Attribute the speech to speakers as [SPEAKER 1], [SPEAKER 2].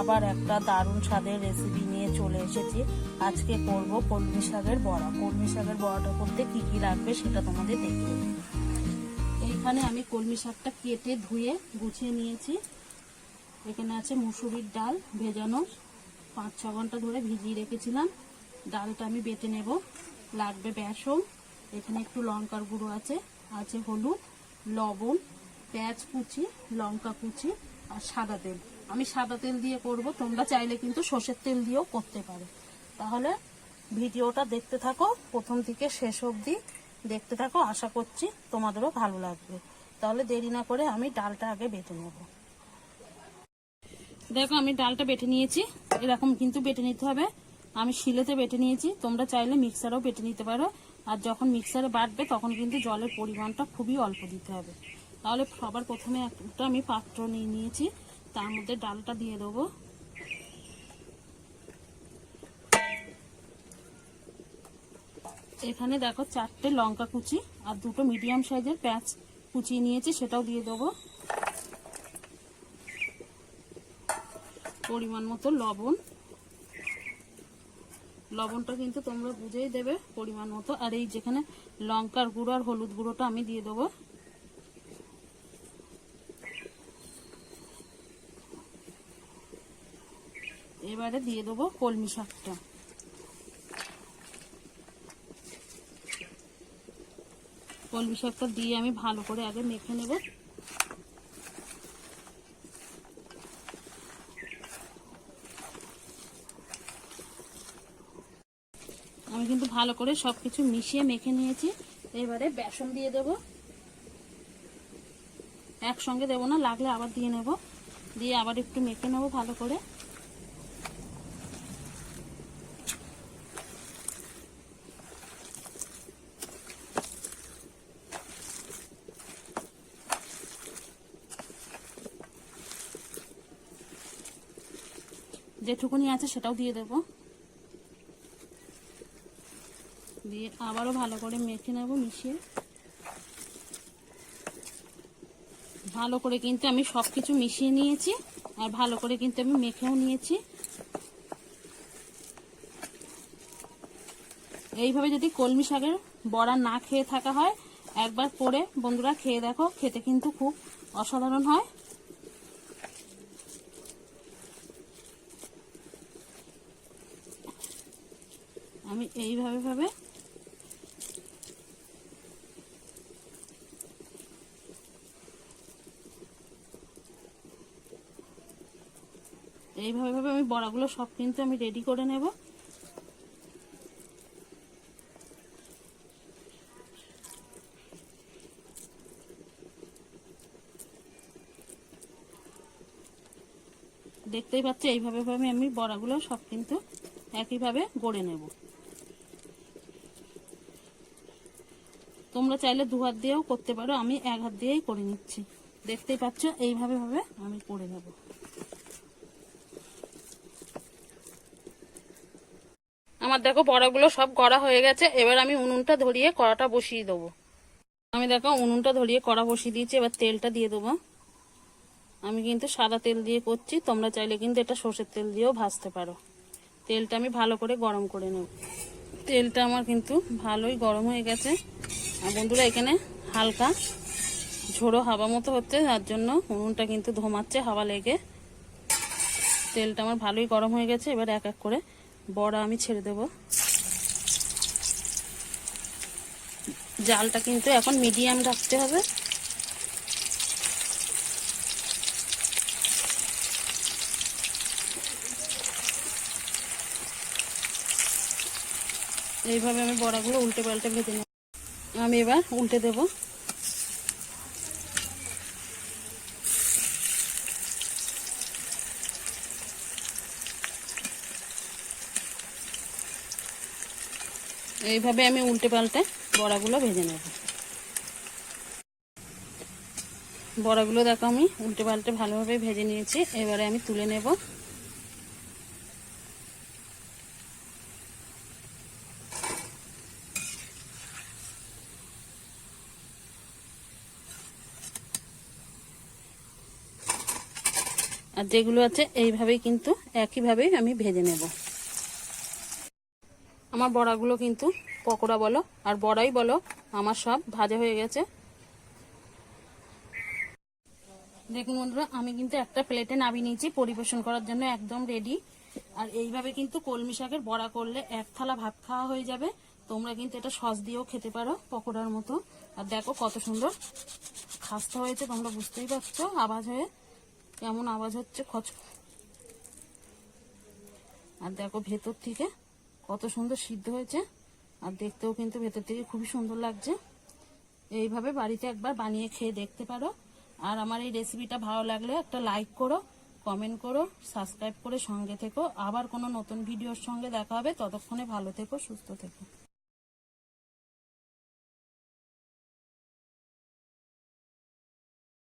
[SPEAKER 1] আবার একটা দারুণ স্বাদের রেসিপি নিয়ে চলে এসেছি। আজকে করব কলমি শাকের বড়া। কলমি শাকের বড়াটা করতে কি কি লাগবে সেটা তোমাদের দেখিয়ে দেবো। এইখানে আমি কলমি শাকটা কেটে ধুয়ে গুছিয়ে নিয়েছি। এখানে আছে মুসুরির ডাল ভেজানো। পাঁচ, ছ ঘণ্টা ধরে ভিজিয়ে রেখেছিলাম। ডালটা আমি বেটে নেব। লাগবে বেসন। এখানে একটু লঙ্কার গুঁড়ো আছে। আছে হলুদ, লবণ, পেঁয়াজ কুচি, লঙ্কা কুচি আর সাদা তেল। আমি সাদা তেল দিয়ে করব, তোমরা চাইলে কিন্তু সর্ষের তেল দিয়েও করতে পারো। তাহলে ভিডিওটা দেখতে থাকো, প্রথম থেকে শেষ অবধি দেখতে থাকো, আশা করছি তোমাদেরও ভালো লাগবে। তাহলে দেরি না করে আমি ডালটা আগে বেটে নেব। দেখো, আমি ডালটা বেটে নিয়েছি। এরকম কিন্তু বেটে নিতে হবে। আমি শিলেতে বেটে নিয়েছি। তোমরা চাইলে মিক্সারেও বেটে নিতে পারো। আর যখন মিক্সারে বাটবে, তখন কিন্তু জলের পরিমাণটা খুবই অল্প দিতে হবে। তাহলে সবার প্রথমে একটা আমি পাত্র নিয়ে নিয়েছি। তার মধ্যে ডালটা দিয়ে দেবো। এখানে দেখো চারটে লঙ্কা কুচি আর দুটো মিডিয়াম সাইজের পেঁয়াজ কুচিয়ে নিয়েছি, সেটাও দিয়ে দেবো। পরিমাণ মতো লবণ। লবণটা কিন্তু তোমরা বুঝেই দেবে পরিমাণ মতো। আর এই যেখানে লঙ্কার গুঁড়ো আর হলুদ গুঁড়োটা আমি দিয়ে দেবো। এবারে দিয়ে দেবো কলমি শাকটা। কলমি শাকটা দিয়ে আমি ভালো করে আগে মেখে নেব। আমি কিন্তু ভালো করে সবকিছু মিশিয়ে মেখে নিয়েছি। এবারে বেসন দিয়ে দেব। একসঙ্গে দেবো না, লাগলে আবার দিয়ে নেব। দিয়ে আবার একটু মেখে নেব ভালো করে। যেটুকুনি আছে সেটাও দিয়ে দেব। দিয়ে আবারও ভালো করে মেখে নেব, মিশিয়ে। ভালো করে কিন্তু আমি সব কিছু মিশিয়ে নিয়েছি, আর ভালো করে কিন্তু আমি মেখেও নিয়েছি। এইভাবে যদি কলমি শাকের বড়া না খেয়ে থাকা হয়, একবার করে বন্ধুরা খেয়ে দেখো, খেতে কিন্তু খুব অসাধারণ হয়। আমি এইভাবে ভাবে এইভাবে ভাবে আমি বড়াগুলো সব কিন্তু আমি রেডি করে নেব। দেখতেই পাচ্ছি, এইভাবে ভাবে আমি বড়াগুলো সব কিন্তু একইভাবে গড়ে নেব। তোমরা চাইলে দু হাত দিয়েও করতে পারো, আমি এক হাত দিয়েই করে নিচ্ছি। দেখতেই পাচ্ছ, এইভাবে ভাবে আমি করে নেব। আমার দেখো বড়াগুলো সব করা হয়ে গেছে, এবার আমি উনুনটা ধরিয়ে কড়াটা বসিয়ে দেবো। আমি দেখো উনুনটা ধরিয়ে কড়া বসিয়ে দিয়েছি, এবার তেলটা দিয়ে দেবো। আমি কিন্তু সাদা তেল দিয়ে করছি, তোমরা চাইলে কিন্তু এটা সর্ষের তেল দিয়েও ভাজতে পারো। তেলটা আমি ভালো করে গরম করে নেব। তেলটা আমার কিন্তু ভালোই গরম হয়ে গেছে। বন্ধুরা, এখানে হালকা ঝোড়ো হাওয়া মতো হচ্ছে, যার জন্য উনুনটা কিন্তু ধোমাচ্ছে হাওয়া লেগে। তেলটা আমার ভালোই গরম হয়ে গেছে, এবার এক এক করে বড়া আমি ছেড়ে দেব। জালটা কিন্তু এখন মিডিয়াম রাখতে হবে। এইভাবে আমি বড়াগুলো উল্টে পাল্টে ভেজে নেব। আমি এবার উল্টে দেব। এইভাবে আমি উল্টে পাল্টে বড়াগুলো ভেজে নেব। বড়াগুলো দেখো আমি উল্টে পাল্টে ভালোভাবে ভেজে নিয়েছি। এবারে আমি তুলে নেব। আর যেগুলো আছে এইভাবেই কিন্তু, একইভাবেই আমি ভেজে নেব। আমার বড়াগুলো কিন্তু পকোড়া বলো আর বড়াই বলো, আমার সব ভাজা হয়ে গেছে। দেখুন বন্ধুরা, আমি কিন্তু একটা প্লেটে নামিয়ে নিয়েছি পরিবেশন করার জন্য একদম রেডি আর এইভাবে কিন্তু কলমি শাকের বড়া করলে এক থালা ভাত খাওয়া হয়ে যাবে। তোমরা কিন্তু এটা সস দিয়েও খেতে পারো পকোড়ার মতো। আর দেখো কত সুন্দর, খাস্তা হয়েছে, তোমরা বুঝতেই পারছ, আওয়াজ হয়ে কেমন আওয়াজ হচ্ছে? খচ। আর দেখো ভেতর থেকে কত সুন্দর সিদ্ধ হয়েছে। আর দেখতেও কিন্তু ভেতর থেকে খুবই সুন্দর লাগছে। এইভাবে বাড়িতে একবার বানিয়ে খেয়ে দেখতে পারো। আর আমার এই রেসিপিটা ভালো লাগলে একটা লাইক করো কমেন্ট করো সাবস্ক্রাইব করে সঙ্গে থেকো। আবার কোনো নতুন ভিডিওর সঙ্গে দেখা হবে। ততক্ষণে ভালো থেকো, সুস্থ থেকো।